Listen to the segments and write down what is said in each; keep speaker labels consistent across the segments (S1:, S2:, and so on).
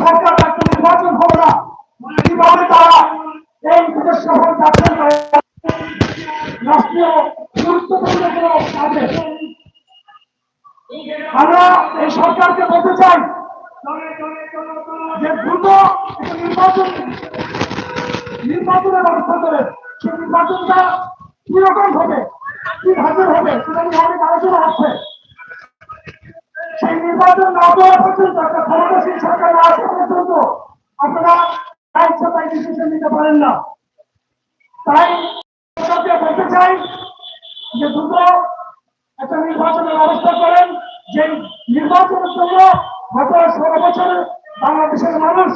S1: সরকার নির্বাচন হবে না কীভাবে আমরা এই সরকারকে বলতে চাই যে দ্রুত নির্বাচন নির্বাচনের ব্যবস্থা সেই নির্বাচনটা কীরকম হবে? কি ধাঁচের হবে? সেটা নিয়ে অনেক আলোচনা হচ্ছে। সেই নির্বাচন না দেওয়া পর্যন্ত একটা ক্ষমতাসীন সরকার না আসা পর্যন্ত আপনারা তাই ডিসিশন নিতে পারেন না। তাই বলতে চাই যে দ্রুত একটা নির্বাচনের ব্যবস্থা করেন, যে নির্বাচনের জন্য গত ষোলো বছরে বাংলাদেশের মানুষ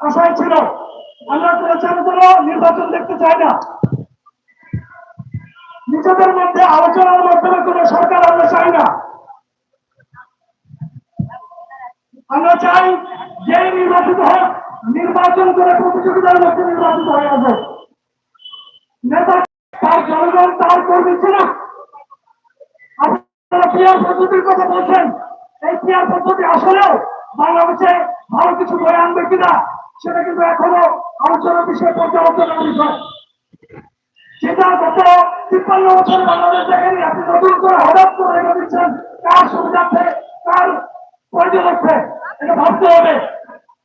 S1: আশায় ছিল। আমরা কোনো কোনো নির্বাচন দেখতে চাই না। নিজেদের মধ্যে আলোচনার মাধ্যমে কোনো সরকার আমরা চাই না। আমরা চাই যে নির্বাচিত হোক, নির্বাচন করে প্রতিযোগিতার মধ্যে নির্বাচিত হয়ে আসবে নেতা তার জনগণ, তার কর্মী ছিল। আপনারা পিয়ার পদ্ধতির কথা বলছেন। এই পিয়ার পদ্ধতি আসলেও বাংলাদেশে ভালো কিছু বয়ে আনবে কিনা, সেটা কিন্তু এখনও আলোচনার বিষয়ে পর্যালোচনার বিষয়। সেটা গত তিপ্পান্ন বছর বাংলাদেশ দেখেনি, আপনি নতুন করে হঠাৎ করে রেখে দিচ্ছেন কার সুবিধার্থে, কার পর্যবেক্ষে এটা ভাবতে হবে।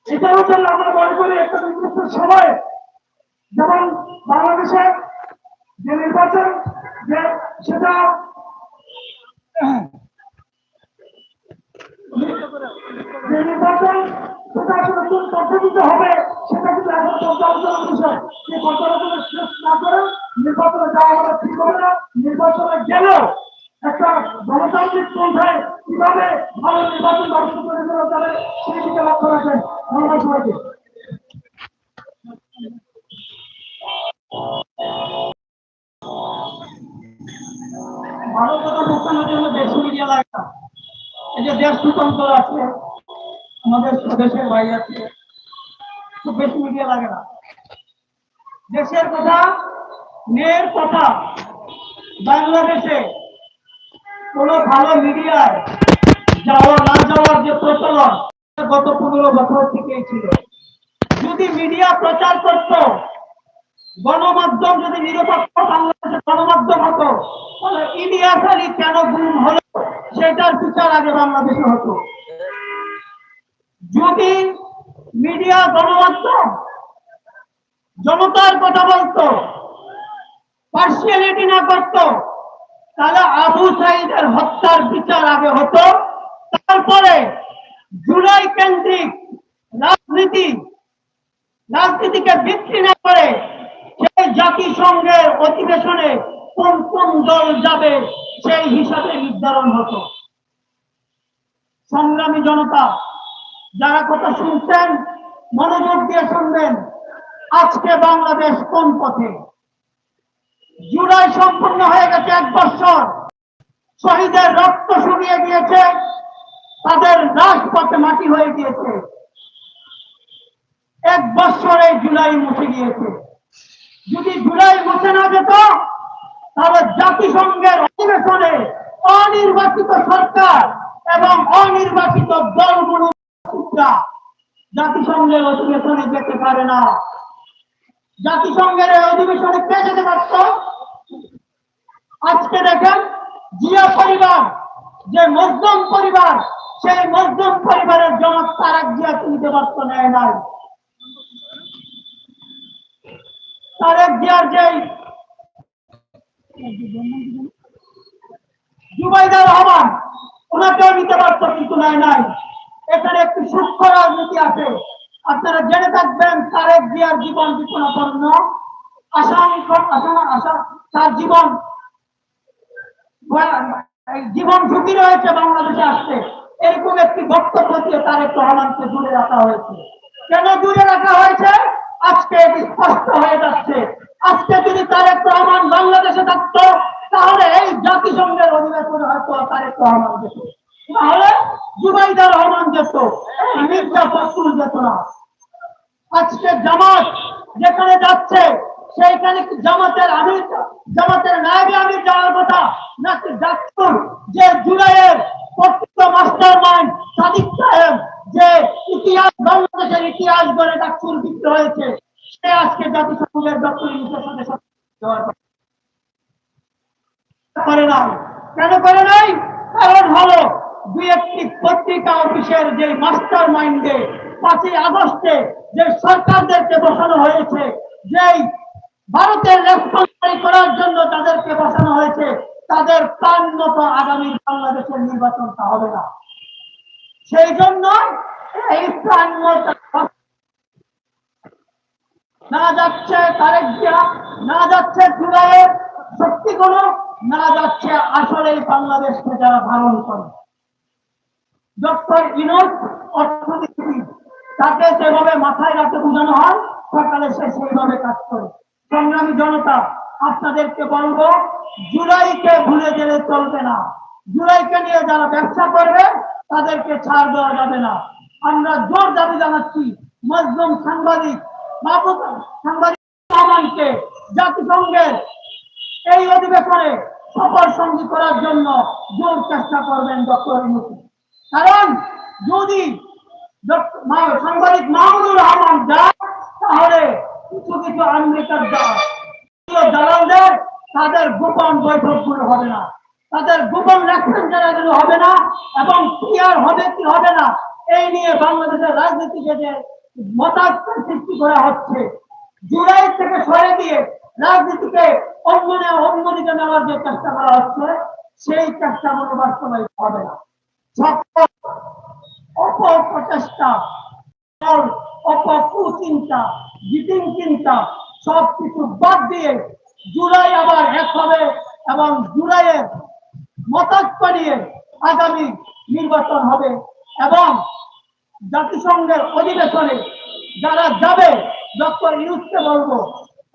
S1: এটার জন্য আমরা মনে করি একটা নির্দিষ্ট সময়ে যেমন বাংলাদেশে যে নির্বাচন, যে সেটা যে নির্বাচন, সেটা আসলে কোন পদ্ধতিতে হবে, সেটা কিন্তু এখন পর্যালোচনার বিষয়। সেই পর্যালোচনা শেষ না করে নির্বাচনে যাওয়া আমাদের ঠিক হবে না। নির্বাচনে গেলেও একটা গণতান্ত্রিক পন্থায় কীভাবে ভালো নির্বাচন ব্যবস্থা করে দেওয়া যাবে, সেই দিকে লক্ষ্য রাখবেন। ধন্যবাদ সবাইকে। মানবতা বোঝানোর জন্য দেশ মিডিয়া লাগে না এই যে দেশ সুতন্ত্র আছে, আমাদের দেশের ভাই আছে, খুব বেশি মিডিয়া লাগে না। দেশের কথা, মেয়ের কথা, বাংলাদেশে কোন ভালো মিডিয়ায় যাওয়া না যাওয়ার যে প্রচলন গত পনেরো বছর থেকেই ছিল। যদি মিডিয়া প্রচার করত, গণমাধ্যম যদি নিরপেক্ষ বাংলাদেশের গণমাধ্যম হতো, তাহলে ইলিয়াস কেন গুম হলো? সেটার বিচার আগে বাংলাদেশে হতো। যদি মিডিয়া গণমাধ্যম জনতার কথা বলতো পার্সিয়ালিটি না করতো, তাহলে আবু সাইদের হত্যার বিচার আগে হতো। তারপরে জুলাই কেন্দ্রিক রাজনীতি, রাজনীতিকে বিক্রি না করে সেই জাতিসংঘের অধিবেশনে কোন কোন দল যাবে সেই হিসাবে নির্ধারণ হতো। সংগ্রামী জনতা, যারা কথা শুনছেন মনোযোগ দিয়ে শুনবেন, আজকে বাংলাদেশ কোন পথে? জুলাই সম্পূর্ণ হয়ে গেছে এক বছর। শহীদের রক্ত শুকিয়ে গিয়েছে তাদের রাজপথে মাটি হয়ে গিয়েছে। এক বছরে জুলাই মুছে গিয়েছে। যদি জুলাই মুছে না যেত, তাহলে জাতিসংঘের অধিবেশনে অনির্বাচিত সরকার এবং অনির্বাচিত দলগুলো জাতিসংঘের অধিবেশনে যেতে পারে না। জাতিসংঘের অধিবেশনে কে যেতে পারত? আজকে দেখেন জিয়া পরিবার, যে মজদুম পরিবার সেই মজদুম পরিবারের জনক তারাক জিয়া তুলতে পারত নেয় নাই। তারেক জিয়ার যে জুবাইদা রহমান, ওনাকেও নিতে পারত কিন্তু নাই নাই। এখানে একটি সূক্ষ্ম রাজনীতি আছে। আপনারা জেনে থাকবেন তারেক জিয়ার জীবন আশা তার জীবন জীবন ঝুঁকি রয়েছে বাংলাদেশে আসছে এরকম একটি বক্তব্য দিয়ে তারেক রহমানকে দূরে রাখা হয়েছে। কেন দূরে রাখা হয়েছে? আজকে এটি স্পষ্ট হয়ে যাচ্ছে। আজকে যদি তারেক রহমান বাংলাদেশে থাকতো, তাহলে এই জাতিসংঘের অধিবেশনে হয়তো তারেক রহমান যেত। তাহলে রহমান যেত মির্জা যেত না। আজকে জামাত যেখানে যাচ্ছে, সেইখানে জামাতের আমির, জামাতের নায়বে আমির যাওয়ার কথা, নাকি ডাক্তার যে জুলাইয়ের প্রকৃত মাস্টার মাইন্ড সাদিক সাহেব, যে ইতিহাস গড়ে তার চুলবিদ্ধ হয়েছে, সে আজকে জাতিসংঘের করে নাই। কেন করে নাই? কারণ হলো দুই একটি পত্রিকা অফিসের যে মাস্টার মাইন্ডে পাঁচই আগস্টে যে সরকারদেরকে বসানো হয়েছে, যেই ভারতের রেসপন্সারি করার জন্য তাদেরকে বসানো হয়েছে তাদের প্রাণ মতো আগামী বাংলাদেশের নির্বাচনটা হবে না। সেই জন্য এই প্রাণ না যাচ্ছে তারেক না যাচ্ছে জুলাইয়ের শক্তিগুলো, না যাচ্ছে আসলে বাংলাদেশকে যারা ধারণ করে। ডক্টর ইনোজ অর্থনীতিবিদ তাকে যেভাবে মাথায় রাখতে বোঝানো হয়, সকালে সে সেইভাবে কাজ করে। সংগ্রামী জনতা আপনাদেরকে বলব, জুলাইকে ভুলে গেলে চলবে না। জুলাইকে নিয়ে যারা ব্যবসা করবে, তাদেরকে ছাড় দেওয়া যাবে না। আমরা জোর দাবি জানাচ্ছি, মজলুম সাংবাদিক সাংবাদিক জাতিসংঘের এই অধিবেশনে সফর সঙ্গী করার জন্য জোর চেষ্টা করবেন ডক্টর কারণ যদি সাংবাদিক মাহমুদুর রহমান যায়, তাহলে কিছু কিছু আমেরিকার দা- দালালদের তাদের গোপন বৈঠকগুলো হবে না। তাদের গোপন লেখেন যারাগুলো হবে না এবং কি আর হবে, কি হবে না, এই নিয়ে বাংলাদেশের রাজনীতিকে যে মতাত্ম সৃষ্টি করা হচ্ছে। জুলাই থেকে সরে দিয়ে রাজনীতিকে অন্য অন্যদিকে নেওয়ার যে চেষ্টা করা হচ্ছে, সেই চেষ্টাগুলো বাস্তবায়িত হবে না। সকল অপপ্রচেষ্টা অপকুচিন্তা জিতিং চিন্তা সবকিছু বাদ দিয়ে জুলাই আবার এক হবে এবং জুলাইয়ের মতাত্ম নিয়ে আগামী নির্বাচন হবে এবং জাতিসংঘের অধিবেশনে যারা যাবে, ডক্টর ইউসকে বলব,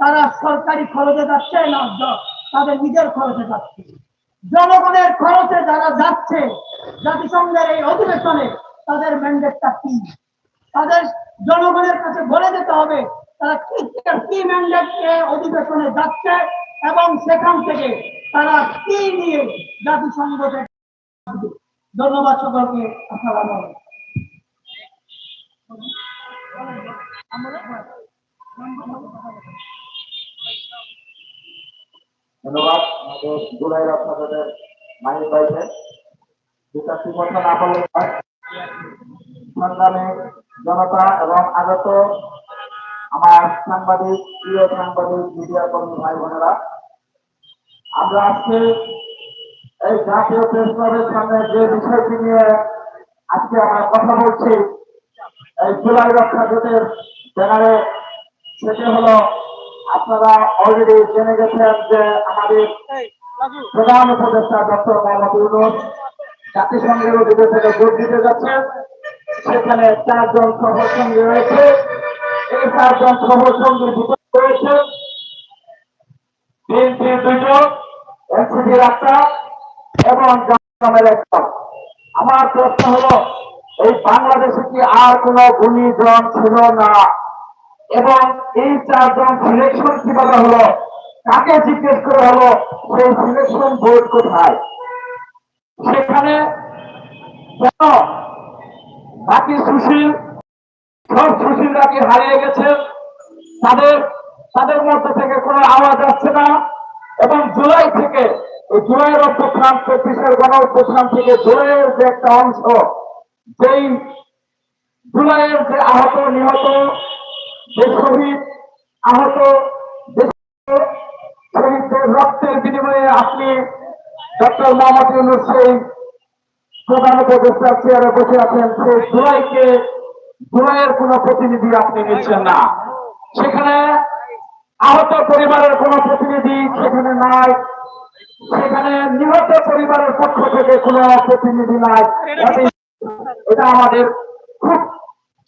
S1: তারা সরকারি খরচে যাচ্ছে না, তাদের নিজের খরচে যাচ্ছে। জনগণের খরচে যারা যাচ্ছে, জাতিসংঘের এই অধিবেশনে তাদের ম্যান্ডেটটা কি? তাদের জনগণের কাছে বলে দিতে হবে তারা কি কি ম্যান্ডেট অধিবেশনে যাচ্ছে এবং সেখান থেকে তারা কি নিয়ে জাতিসংঘ থেকে ধন্যবাদ সকলকে, আসসালামু
S2: ধন্যবাদ যেটা। জনতা এবং আগত আমার সাংবাদিক প্রিয় সাংবাদিক মিডিয়া কর্মী ভাই বোনেরা আমরা আজকে এই জাতীয় প্রেস ক্লাবের সামনে যে বিষয়টি নিয়ে আজকে আমরা কথা বলছি এই জুলাই রক্ষা জোটের ব্যানারে সেটি হলো আপনারা অলরেডি জেনে গেছেন যে আমাদের প্রধান উপদেষ্টা ডক্টর মোহাম্মদ ইউনুস জাতিসংঘের অধিবেশনে যোগ দিতে যাচ্ছেন। সেখানে চারজন সহসঙ্গী রয়েছে। আমার প্রশ্ন হলো, এই বাংলাদেশে কি আর কোন গুণীজন ছিল না? এবং এই চারজন সিলেকশন কীভাবে হলো? কাকে জিজ্ঞেস করে হলো, সেই সিলেকশন বোর্ড কোথায়? সেখানে কেন? বাকি সুশীল সব সুশীলরা হারিয়ে গেছে। তাদের তাদের মধ্যে থেকে কোনো আওয়াজ আসছে না। এবং জুলাই থেকে জুলাইয়ের অভ্যুত্থান চব্বিশের গণ অভ্যুত্থান থেকে জুলাইয়ের যে একটা অংশ, যেই জুলাইয়ের যে আহত নিহত, যে শহীদ আহত শহীদদের রক্তের বিনিময়ে আপনি ডক্টর মোহাম্মদ ইউনুস সেই প্রধান উপদেষ্টার চেয়ারে বসে আছেন, সেই জুলাইকে জুলাইয়ের কোন প্রতিনিধি আপনি নিচ্ছেন না। সেখানে আহত পরিবারের কোন প্রতিনিধি সেখানে নাই। সেখানে নিহত পরিবারের পক্ষ থেকে কোন প্রতিনিধি নাই। এটা আমাদের খুব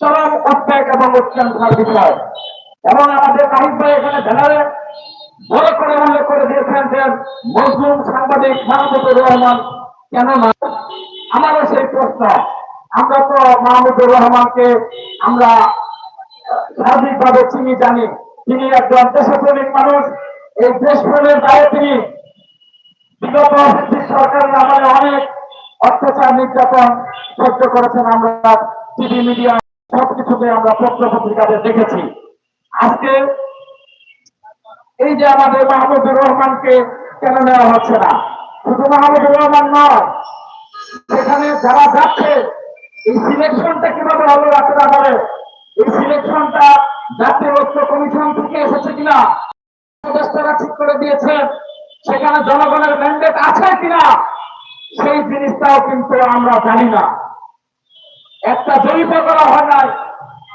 S2: চরম উদ্বেগ এবং উৎকণ্ঠার বিষয়। এবং আমাদের নাহিদ ভাই এখানে ব্যানারে বড় করে উল্লেখ করে দিয়েছেন যে মজলুম সাংবাদিক মাহমুদুর রহমান কেন না আমারও সেই প্রশ্ন। আমরা তো মাহমুদুর রহমানকে আমরা সার্বিকভাবে চিনি, জানি। তিনি একজন দেশপ্রেমিক মানুষ। এই দেশপ্রেমের দায়ে তিনি বিগত সরকারের আমলে অনেক অত্যাচার, নির্যাতন সহ্য করেছেন আমরা। টিভি, মিডিয়া সবকিছুকে আমরা পত্র পত্রিকাতে দেখেছি। আজকে এই যে আমাদের মাহমুদুর রহমানকে কেন নেওয়া হচ্ছে না? শুধু মাহমুদুর রহমান নয়, সেখানে যারা যাচ্ছে এই সিলেকশনটা কীভাবে হলো রাতের আধারে? এই সিলেকশনটা জাতীয় ঐক্য কমিশন থেকে এসেছে কিনা? উপদেষ্টারা ঠিক করে দিয়েছে সেখানে জনগণের ম্যান্ডেট আছে কিনা? সেই জিনিসটাও কিন্তু আমরা জানি না। একটা জরিপ করা হয় নাই।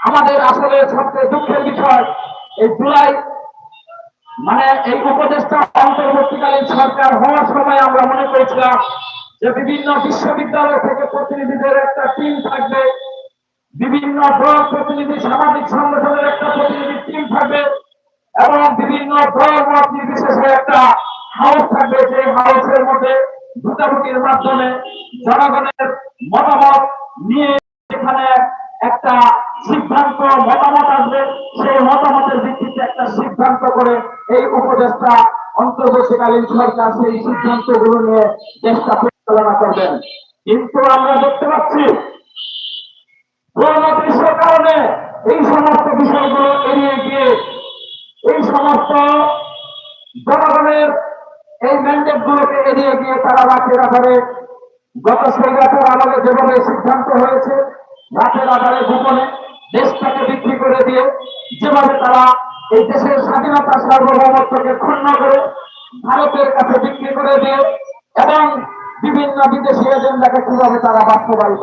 S2: আমাদের আসলে সবচেয়ে দুঃখের বিষয়, এই জুলাই মানে এই উপদেষ্টা অন্তর্বর্তীকালীন সরকার হওয়ার সময় আমরা মনে করেছিলাম যে বিভিন্ন বিশ্ববিদ্যালয় থেকে প্রতিনিধিদের একটা টিম থাকবে, বিভিন্ন দল প্রতিনিধি সামাজিক সংগঠনের একটা প্রতিনিধি টিম থাকবে এবং বিভিন্ন দল নির্বিশেষে একটা হাউস থাকবে, যে হাউসের মধ্যে ভোটাভুটির মাধ্যমে জনগণের মতামত নিয়ে এখানে একটা সিদ্ধান্ত, মতামত আসবে। সেই মতামতের ভিত্তিতে একটা সিদ্ধান্ত করে এই উপদেশটা অন্তর্বর্তীকালীন সরকার সেই সিদ্ধান্তগুলো নিয়ে দেশটা পরিচালনা করবেন। কিন্তু আমরা দেখতে পাচ্ছি দুর্নীতির কারণে এই সমস্ত বিষয়গুলো এড়িয়ে গিয়ে এই সমস্ত জনগণের এই ম্যান্ডেট গুলোকে এড়িয়ে গিয়ে তারা রাতের আধারে গত সৈরাতের আমলে যেভাবে সিদ্ধান্ত হয়েছে, রাতের আধারে গোপনে দেশটাকে বিক্রি করে দিয়ে যেভাবে তারা এই দেশের স্বাধীনতা সার্বভৌমত্বকে ক্ষুণ্ণ করে ভারতের কাছে বিক্রি করে দিয়ে এবং বিভিন্ন বিদেশি এজেন্ডাকে কীভাবে তারা বাস্তবায়িত